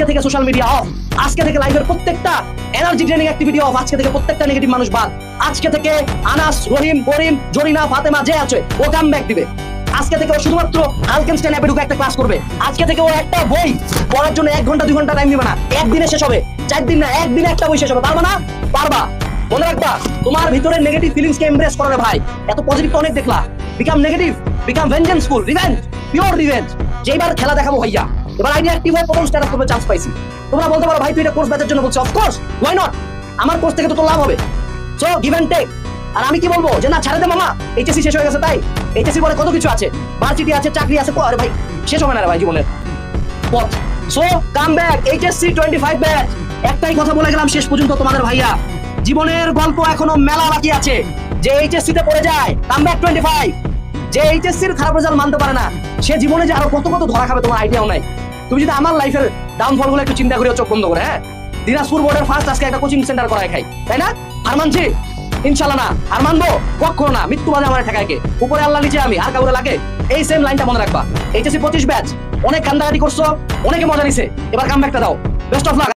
আজকে থেকে social media of আজকে থেকে লাইভের প্রত্যেকটা এনার্জি ড্রেনিং অ্যাক্টিভিটি অফ আজকে থেকে প্রত্যেকটা নেগেটিভ মানুষ বাদ। আজকে থেকে আনাস, রহিম, করিম, জরিনা, ফাতেমা যে আছে, ও কাম ব্যাক দিবে। আজকে থেকে ও শুধুমাত্র আলকেনস্টাইন অ্যাপে ঢুকে একটা ক্লাস করবে। আজকে থেকে ও একটা বই পড়ার জন্য এক ঘণ্টা, দুই ঘণ্টা টাইম দিবে না। একদিনে শেষ হবে। চার দিন না, একদিনে একটা বই শেষ হবে। পারবা না? পারবা। মনে রাখবা, তোমার ভিতরে নেগেটিভ ফিলিংস কে এমব্রেস করো ভাই। এত পজিটিভ অনেক দেখলা। Become negative become vengeanceful revenge pure revenge যেইবার খেলা দেখাবো ভাইয়া। এবার আইডিয়া প্রথম করবে চান্স পাইছি। তোমরা বলতে পারো, ভাই, তুই এটা কোর্স ব্যাচের জন্য অফকোর্স ওয়াই নট আমার কোর্স থেকে তো তোর লাভ হবে। সো গিভ এন্ড টেক আর আমি কি বলব? যে না, ছাড়ে দে মামা এইচএসসি শেষ হয়ে গেছে তাই। এইচএসসি পরে কত কিছু আছে? আছে, চাকরি আছে আরে ভাই, শেষ হবে না রে ভাই জীবনের। পথ so come back HSC twenty five batch একটাই কথা বলে গেলাম শেষ পর্যন্ত তোমাদের ভাইয়া। জীবনের গল্প এখনও মেলা বাকি আছে। যে এইচএসসি তে পড়ে যায় কাম ব্যাক টোয়েন্টি ফাইভ যে এইচএসসি এর খারাপ রেজাল্ট মানতে পারে না, সে জীবনে যে আরও কত কত ধরা খাবে তোমার আইডিয়াও নাই। তুমি যদি আমার লাইফের ডাউনফলগুলো একটু চিন্তা করে চোখ বন্ধ করে হ্যাঁ? দিনাজপুর বোর্ডের ফার্স্ট আজকে একটা কোচিং সেন্টার করায় খাই, তাই না? আর মানছি ইনশাল্লাহ না। আর মানবো না, মৃত্যু বাদে আমার উপরে আল্লাহ, নিচে আমি, আর কাউরে লাগে? এই সেম লাইনটা মনে রাখবা। এইচএসসি পঁচিশ ব্যাচ অনেক কান্দাকাটি করছ, অনেকে মজা নিছে, এবার কাম দাও। Best of luck